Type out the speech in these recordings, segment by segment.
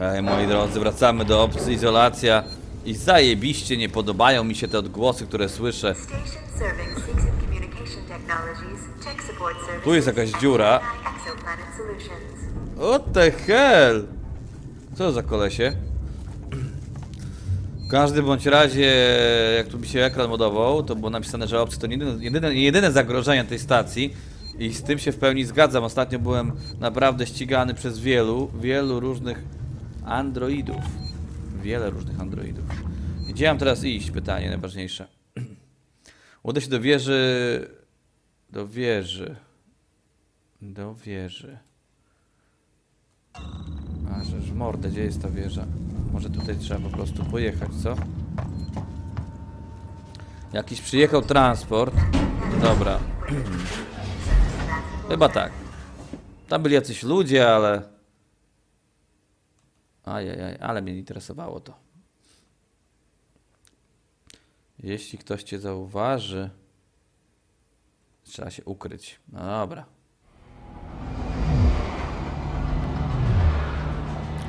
Hej, moi drodzy, wracamy do opcji izolacja. I zajebiście nie podobają mi się te odgłosy, które słyszę. Tu jest jakaś dziura. What the hell? Co za kolesie? W każdym bądź razie, jak tu mi się ekran modował, to było napisane, że opcje to nie jedyne, jedyne, jedyne zagrożenia tej stacji. I z tym się w pełni zgadzam. Ostatnio byłem naprawdę ścigany przez wielu, wielu różnych androidów. Wiele różnych androidów. Gdzie mam teraz iść? Pytanie najważniejsze. Uda się do wieży... Do wieży... Do wieży... A, że mordę, gdzie jest ta wieża? Może tutaj trzeba po prostu pojechać, co? Jakiś przyjechał transport. Dobra. Chyba tak. Tam byli jacyś ludzie, ale... Ajajaj, ale mnie nie interesowało to. Jeśli ktoś cię zauważy... Trzeba się ukryć. No dobra.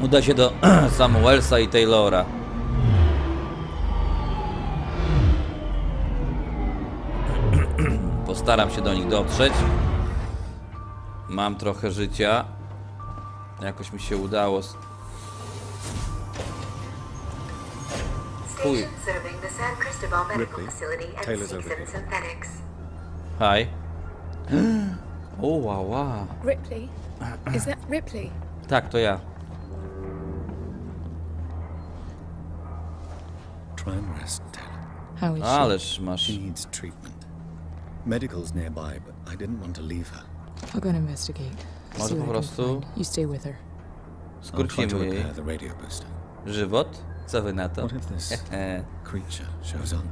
Uda się do Samuelsa i Taylora. Postaram się do nich dotrzeć. Mam trochę życia. Jakoś mi się udało. S- serving the San Cristobal Medical Ripley, Facility and Taylor's over Seegson here. Synthetics. Hi. O, oh, wow, wow. Ripley? Is that Ripley? Tak, to ja. Try and rest, Taylor. How is Ależ ah, masz. She needs treatment. Medical's nearby, but I didn't want to leave her. she? I'll go and investigate. Może See po what I can prostu find. You stay with her. I'll try to skrócimy jej repair the radio booster. żywot. Co wy na to? What if this E, creature shows on?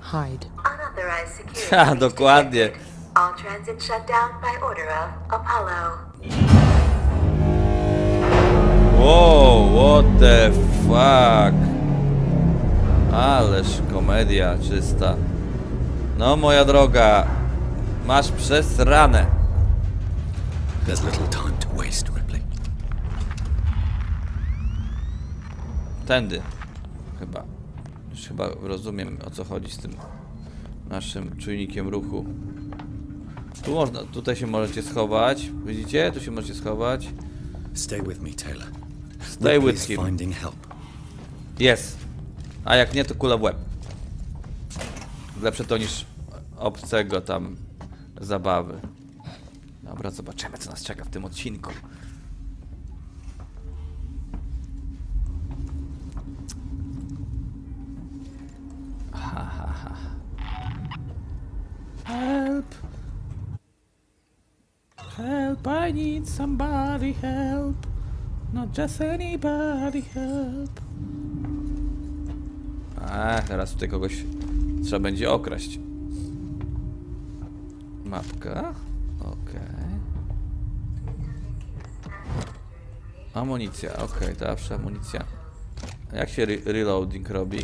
Hide. Unauthorized security. Ha, dokładnie. All transit shut down by order of Apollo. Wow, what the fuck? Ależ komedia czysta. No moja droga, masz przez ranę. There's little time to waste, Ripley. Tędy. Chyba. Już chyba rozumiem o co chodzi z tym naszym czujnikiem ruchu. Tu można, tutaj się możecie schować. Widzicie? Tu się możecie schować. Stay with me, Taylor. Stay with him. finding help. Jest. A jak nie, to kula w łeb. Lepsze to niż obcego tam zabawy. Dobra, zobaczymy co nas czeka w tym odcinku. Help, I need somebody help. Not just anybody help. A, teraz tutaj kogoś trzeba będzie okraść. Mapka. Okej. Amunicja, okej, zawsze amunicja. Jak się re reloading robi?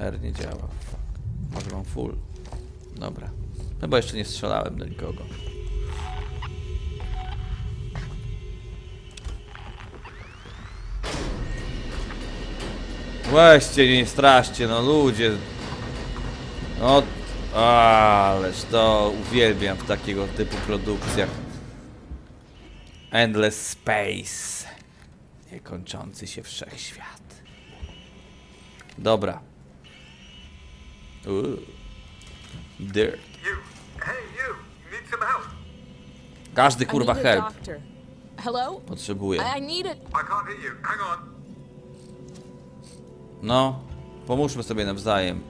R nie działa. Może mam full. Dobra. Chyba jeszcze nie strzelałem do nikogo. Weźcie, nie straszcie, no ludzie. No, ależ to uwielbiam w takiego typu produkcjach. Endless Space. Niekończący się wszechświat. Dobra. Uuu. Dirt. You, hey you, need some help? Każdy kurwa help. Hello? potrzebuje. I need it. I can't hear you. Hang on. No, pomóżmy sobie nawzajem.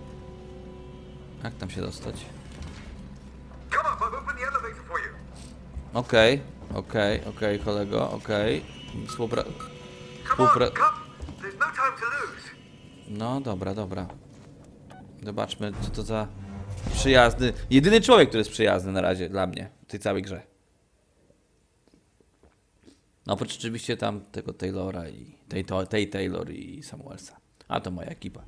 Jak tam się dostać? For you. Okej, okej, okej, kolego, okej. Współpra... Come Współpra... There's no. No, dobra, dobra. Zobaczmy, co to za przyjazny... Jedyny człowiek, który jest przyjazny na razie dla mnie w tej całej grze. No, oprócz oczywiście tam tego Taylora i... Tej, tej Taylor i Samuelsa. A to moja ekipa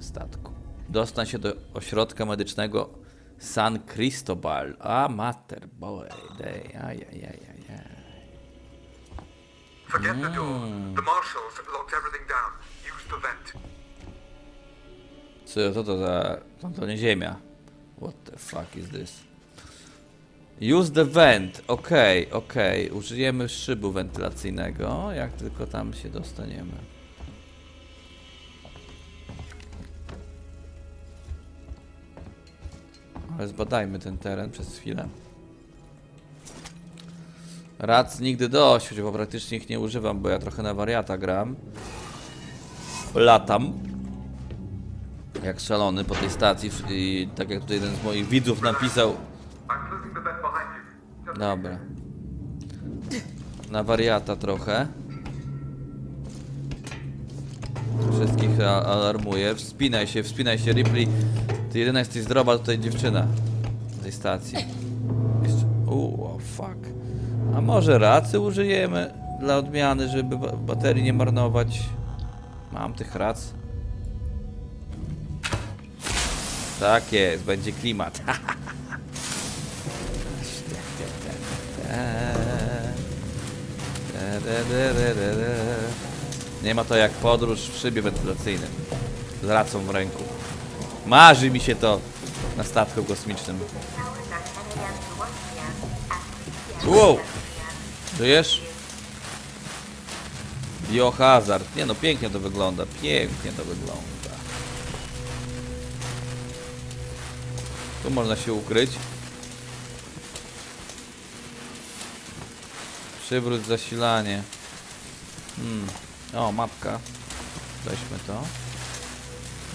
statku. Dostań się do ośrodka medycznego San Cristobal. A, mater, boy, day, ajajajajaj. Forget the door. The marshals locked everything down. Use the vent. Co to, to za... To, to nie ziemia. What the fuck is this? Use the vent. Okej, okej. Użyjemy szybu wentylacyjnego, jak tylko tam się dostaniemy. Ale zbadajmy ten teren przez chwilę. Rac nigdy dość, bo praktycznie ich nie używam, bo ja trochę na wariata gram. Latam jak szalony po tej stacji i tak jak tutaj jeden z moich widzów napisał, dobra, na wariata trochę. Wszystkich alarmuje. Wspinaj się, wspinaj się, Ripley. Ty jedyna jesteś zdrowa tutaj dziewczyna na tej stacji. Jeszcze, uuu, oh fuck. A może racy użyjemy dla odmiany, żeby ba- baterii nie marnować? Mam tych rac. Tak jest, będzie klimat. Nie ma to jak podróż w szybie wentylacyjnym z racą w ręku. Marzy mi się to na statku kosmicznym. Hours are 10 a.m. to 1 p.m. At 2 p.m. Wow! Żyjesz? Biohazard. Nie no, pięknie to wygląda. Pięknie to wygląda. Tu można się ukryć. Przywróć zasilanie. Hmm. O, mapka. Weźmy to.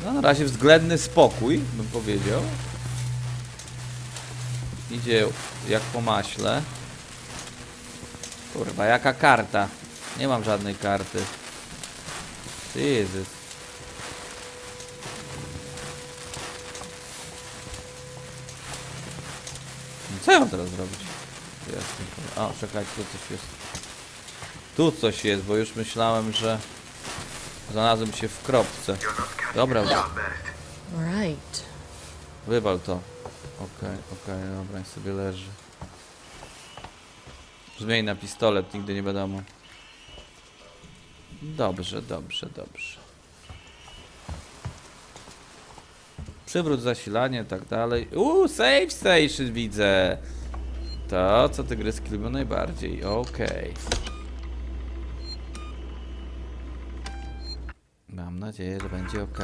No, na razie względny spokój, bym powiedział. Idzie jak po maśle. Kurwa, jaka karta? Nie mam żadnej karty. Jezus. Co ja mam teraz zrobić? Jasne. O, czekajcie, tu coś jest. Tu coś jest, bo już myślałem, że znalazłem się w kropce. Dobra. Right. wywal to. Okej, okej, dobra, niech sobie leży. Zmień na pistolet, nigdy nie wiadomo. Dobrze, dobrze, dobrze. Przywróć zasilanie, tak dalej. Uuu, save station widzę. To, co tygryski lubią najbardziej. Okej. Mam nadzieję, że będzie ok.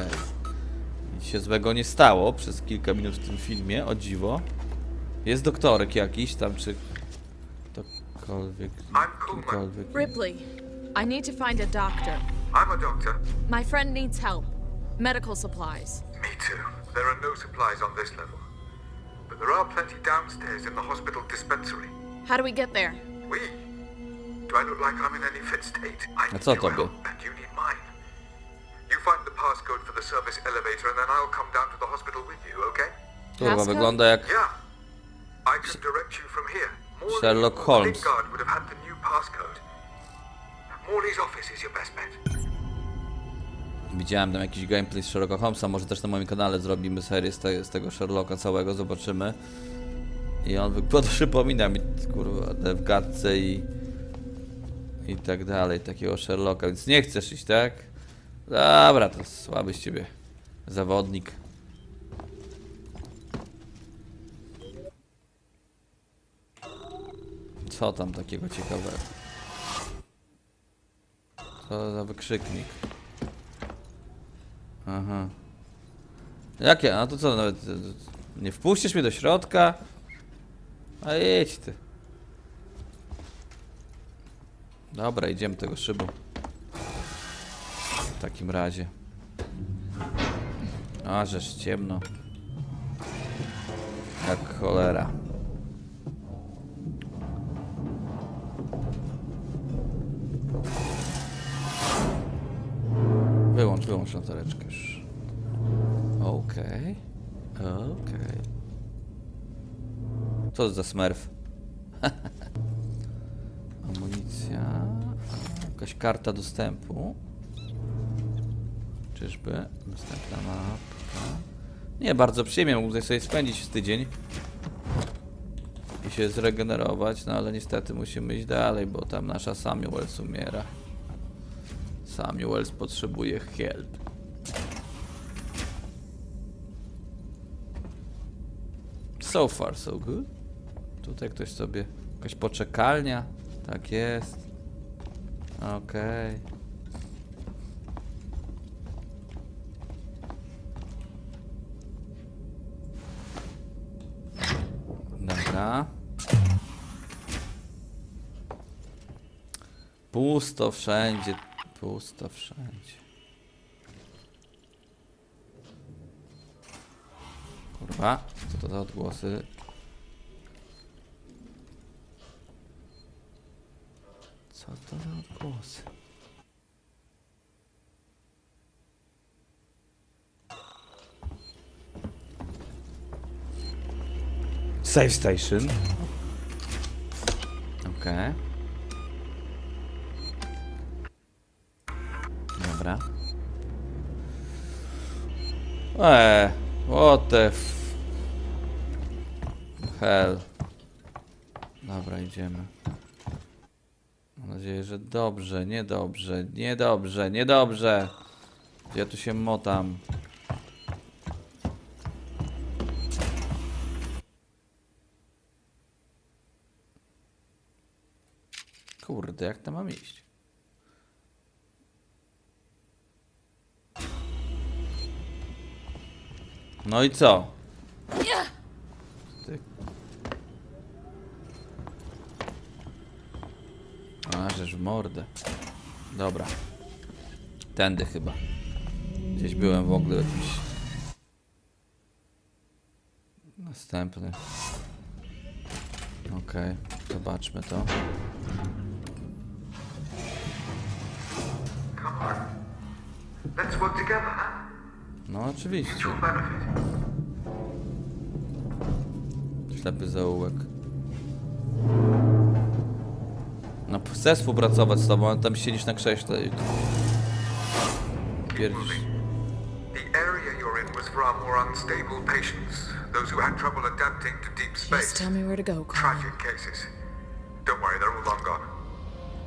Nic się złego nie stało przez kilka minut w tym filmie, o dziwo. Jest doktorek jakiś tam, czy ktokolwiek, kimkolwiek. Ripley, I need to find a doctor. I'm a doctor. My friend needs help. Medical supplies. Me too. There are no supplies on this level. But there are plenty downstairs in the hospital dispensary. How do we get there? We? Do I look like I'm in any fit state? I A need co your help, and you need mine. Passcode for the service elevator and then I'll come down to the hospital with you, okay? Kurwa, wygląda jak... Yeah. I can direct you from here. Morley Sherlock or Holmes. Lingard would have had the new passcode. Morley's office is your best bet. Widziałem tam jakiś gameplay z Sherlocka Holmesa, może też na moim kanale zrobimy serię z, te, z tego Sherlocka całego, zobaczymy. I on wygląda, przypomina mi, kurwa, te w gadce i... I tak dalej, takiego Sherlocka, więc nie chcesz iść, tak? Dobra, to słaby z ciebie zawodnik. Co tam takiego ciekawego? Co za wykrzyknik? Aha. Jakie? A to co nawet. e, Nie wpuścisz mnie do środka? A jedź ty. Dobra, idziemy tego szybu. W takim razie. A, żeż ciemno. Jak cholera. Wyłącz, wyłącz latareczkę już. Okej. Okej. Co to za smurf? Amunicja. Jakaś karta dostępu. Czyżby? Następna mapka. Nie, bardzo przyjemnie mógł tutaj sobie spędzić z tydzień. i się zregenerować, no ale niestety musimy iść dalej, bo tam nasza Samuels umiera. Samuels potrzebuje help. So far, so good. Tutaj ktoś sobie. Jakaś poczekalnia. Tak jest. Okej. Dobra. Pusto wszędzie. Pusto wszędzie. Kurwa, co to za odgłosy? Co to za odgłosy? Save station. Okej. Dobra. Eee, what the f... Hell. Dobra, idziemy. Mam nadzieję, że dobrze, niedobrze, niedobrze, niedobrze. Ja tu się motam? Kurde, jak to mam iść? No i co? Ty. A, żeż w mordę. Dobra. Tędy chyba. Gdzieś byłem w ogóle w jakimś... Następny. Okej, zobaczmy to. No oczywiście. Ślepy zaułek. No chcę współpracować z tobą, ale tam siedzisz na krześle i... Pierdzisz. The area you're in was for our more unstable patients, those who had trouble adapting to deep Just space. tell me where to go, Connor. Tragic cases. Don't worry, they're.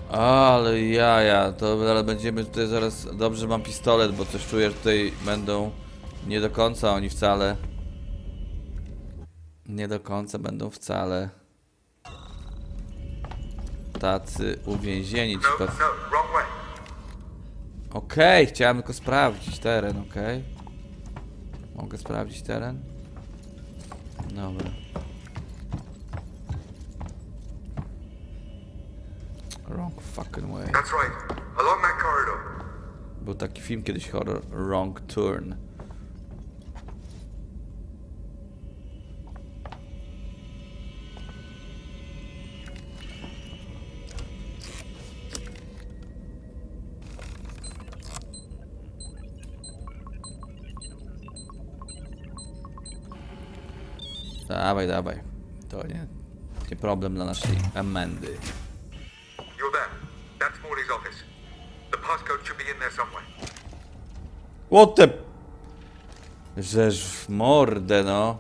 Ale jaja, to będziemy tutaj zaraz... Dobrze, mam pistolet, bo coś czuję, że tutaj będą nie do końca oni wcale. Nie do końca będą wcale tacy uwięzieni ci No, pac- no, wrong way. Okej, chciałem tylko sprawdzić teren, okej. Mogę sprawdzić teren? Dobra. Fucking way. That's right. Along that corridor. Był taki film kiedyś horror Wrong Turn. Dawaj, dawaj. To nie, nie problem dla naszej Amandy. You're there. That's Morley's office. The passcode should be in there somewhere. What the... Żeż w mordę, no.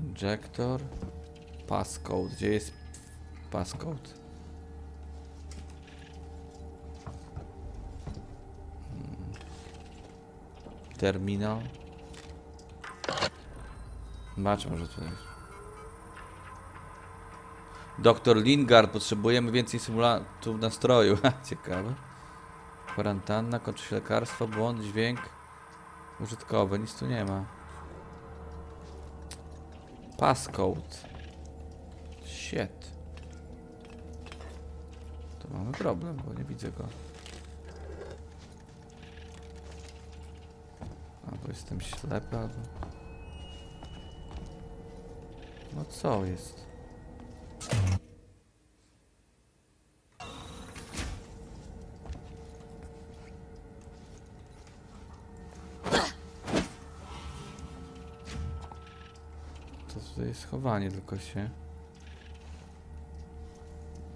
Injector. Passcode. Gdzie jest passcode? Hmm. Terminal. Zobacz, może jest. Doktor Lingard, potrzebujemy więcej symulatów nastroju. Ciekawe. Kwarantanna, kończy się lekarstwo, błąd, dźwięk użytkowy, nic tu nie ma. Passcode. Shit. To mamy problem, bo nie widzę go. Albo jestem ślepy, albo... No co jest? schowanie tylko się.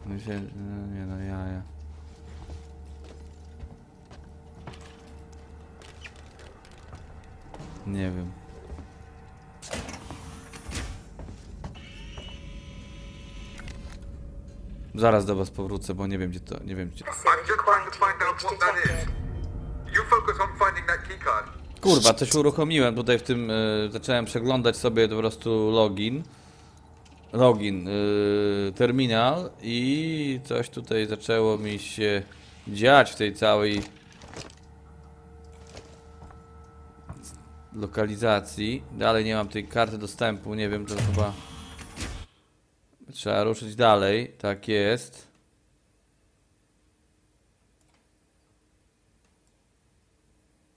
No, się, no nie no, jaja. Nie wiem. Zaraz do was powrócę, bo nie wiem gdzie to, nie wiem gdzie. I'm just trying to find out what that is. You focus on finding that keycard. Kurwa, coś uruchomiłem tutaj w tym, y, zacząłem przeglądać sobie po prostu login. Login, y, terminal i coś tutaj zaczęło mi się dziać w tej całej lokalizacji. Dalej nie mam tej karty dostępu, nie wiem, to chyba trzeba ruszyć dalej. Tak jest.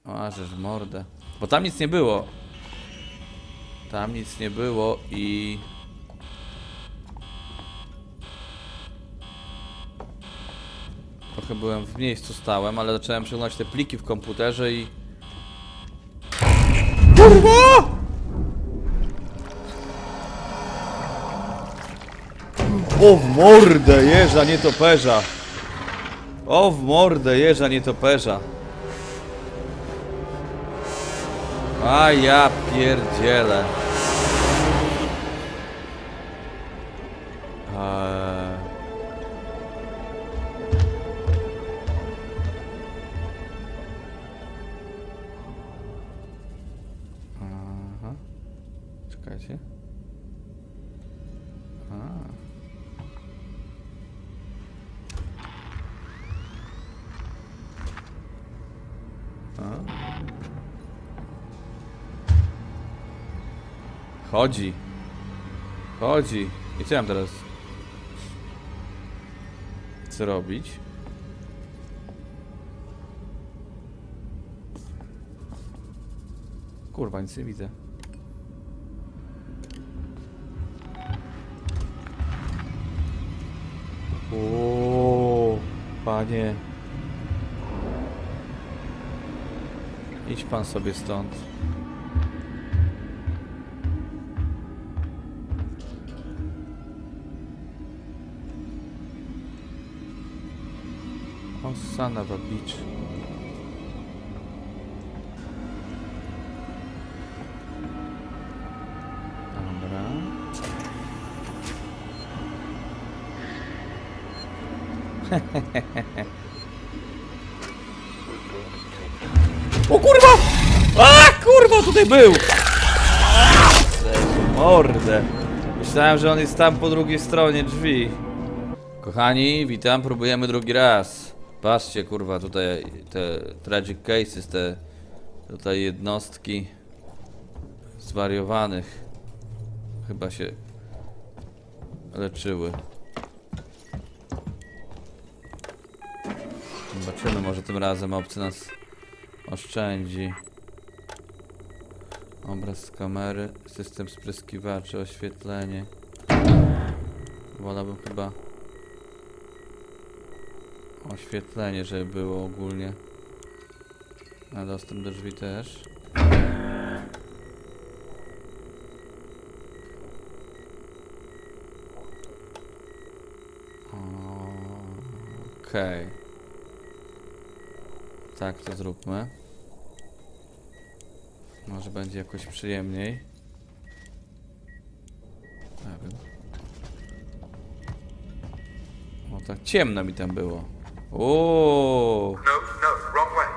A, żeż mordę. Bo tam nic nie było. Tam nic nie było i... Trochę byłem w miejscu stałem, ale zacząłem przeglądać te pliki w komputerze i... KURWA! O w mordę jeża nietoperza! O w mordę jeża nietoperza! A ja pierdzielę. Eee. Aha. Czekajcie. Chodzi. Chodzi. I co ja mam teraz? Co robić? Kurwa, nic nie widzę. O, panie. Idź pan sobie stąd. O, son of a bitch. O kurwa! A kurwa, tutaj był! Mordę. Myślałem, że on jest tam po drugiej stronie drzwi. Kochani, witam, próbujemy drugi raz. Patrzcie, kurwa, tutaj te tragic cases, te tutaj jednostki zwariowanych chyba się leczyły. Zobaczymy, może tym razem obcy nas oszczędzi. Obraz z kamery, system spryskiwaczy, oświetlenie. Wolałbym chyba oświetlenie, żeby było ogólnie. A dostęp do drzwi też. Okej. Tak to zróbmy. Może będzie jakoś przyjemniej. Nie wiem. O, tak ciemno mi tam było. O, No, no, wrong way.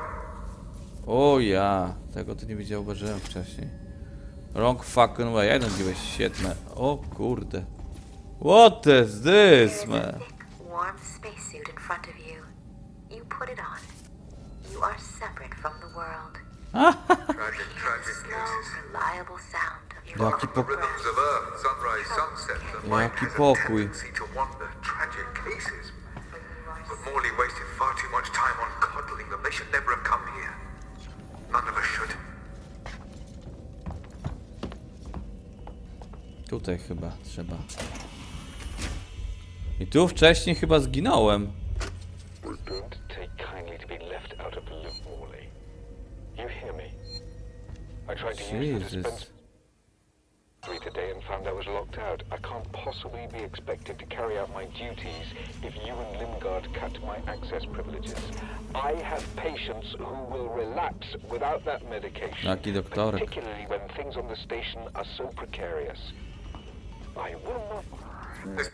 o ja, tego to nie widział, uważałem wcześniej. Wrong fucking way, jak mówiłeś, świetne. O kurde. What is this, man? Warm spacesuit in front of you. You put it on. You are separate from the world. Tragic, tragic Slow, cases. reliable sound of your Jaki own pok- The rhythms of Earth, sunrise, sunset, the mind Jaki has a pokój. tendency to wander. They should never have come here. None of us should. Tutaj chyba trzeba. I tu wcześniej chyba zginąłem. Don't take kindly to be left out of the loop, Morley. You hear me? I tried to use the Jesus. Possibly be expected to carry out my duties if you and Limgard cut my access privileges. I have patients who will relapse without that medication, Jaki doktorek. particularly when things on the station are so precarious. I will not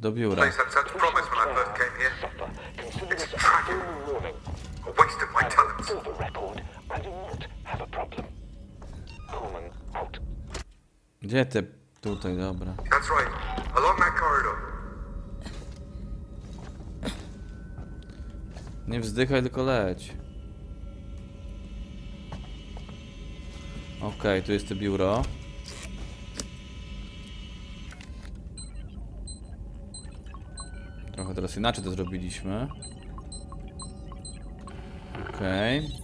Do biura. Place had such promise when I first came here. Suffer. Consider It's this a tragic. warning. A waste of my And talents. for the record, I do not have a problem. Pullman out. Gdzie te... Tutaj, dobra. That's right. Along that corridor. Nie wzdychaj, tylko leć. Okej, tu jest to biuro. Trochę teraz inaczej to zrobiliśmy. Okej.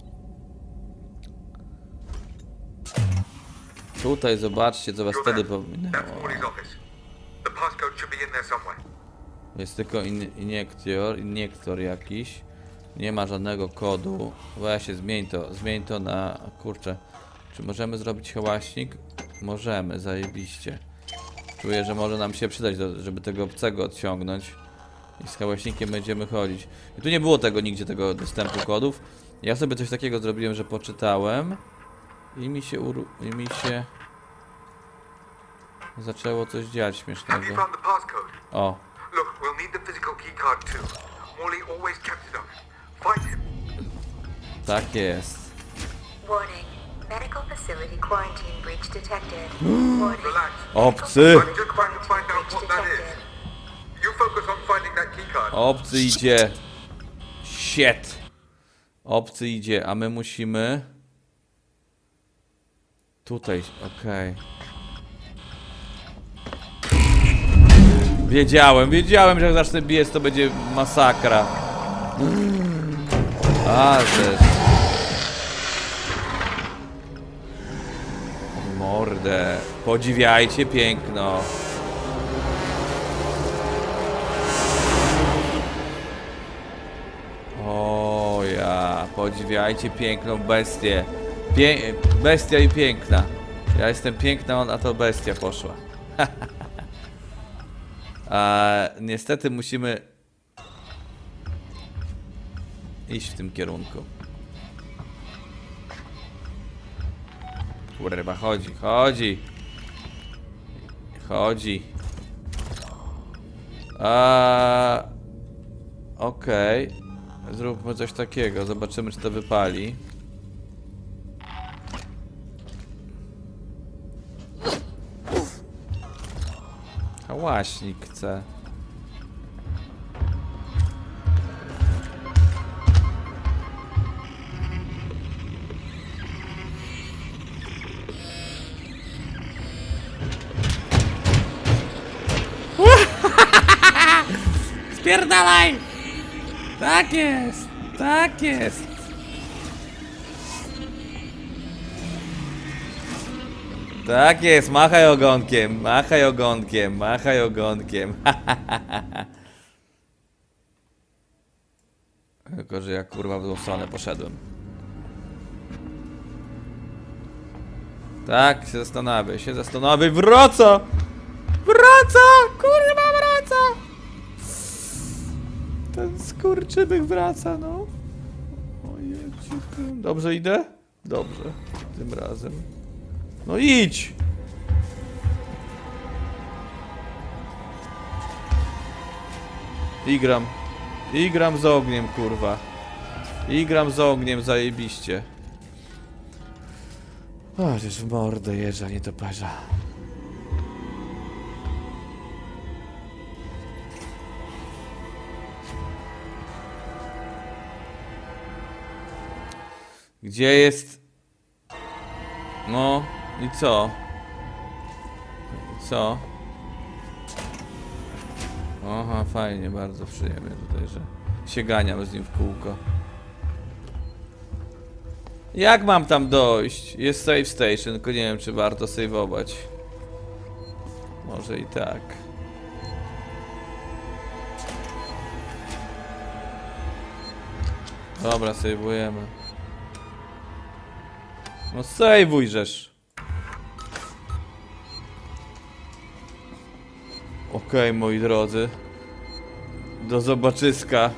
Tutaj zobaczcie, co was wtedy somewhere. Jest tylko in, iniektor, iniektor jakiś. Nie ma żadnego kodu. Właśnie, zmień to, zmień to na... Kurczę. Czy możemy zrobić hałaśnik? Możemy, zajebiście. Czuję, że może nam się przydać, do, żeby tego obcego odciągnąć. I z hałaśnikiem będziemy chodzić. I tu nie było tego nigdzie, tego dostępu kodów. Ja sobie coś takiego zrobiłem, że poczytałem. I mi się uru... I mi się... Zaczęło coś dziać śmiesznego. O, tak jest. Warning. Medical facility quarantine breach detected. Warning. Obcy! Obcy idzie. Shit. Obcy idzie, a my musimy... Tutaj, okej. Wiedziałem, wiedziałem, że jak zacznę biec, to będzie masakra. A, że... Mordę. Podziwiajcie piękno. O ja, podziwiajcie piękną bestię. Pię bestia i piękna. Ja jestem piękna, a to bestia poszła. a, niestety musimy iść w tym kierunku. Kurwa, chodzi, chodzi. Chodzi. A, Okej. Zróbmy coś takiego. Zobaczymy, czy to wypali. Hałaśnik chce. Spierdalaj! Tak jest! Tak jest! Tak jest, machaj ogonkiem, machaj ogonkiem, machaj ogonkiem. Tylko, że ja kurwa w stronę poszedłem. Tak, się zastanawiaj, się zastanawiaj, wraca! Wraca! Kurwa, wraca! Ten skurczybyk wraca, no. Ojej, Dobrze idę? Dobrze, tym razem. No idź! Igram. Igram z ogniem, kurwa. Igram z ogniem, zajebiście. Już w mordę jeża, nie toparza. Gdzie jest... No, i co? I co? Aha, fajnie, bardzo przyjemnie tutaj, że się ganiam z nim w kółko. Jak mam tam dojść? Jest save station, tylko nie wiem, czy warto saveować. Może i tak. Dobra, saveujemy. No żeż. Okej, moi drodzy. Do zobaczyska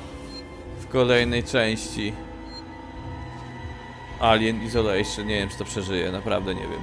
w kolejnej części. Alien Isolation. Nie wiem, czy to przeżyje, naprawdę nie wiem.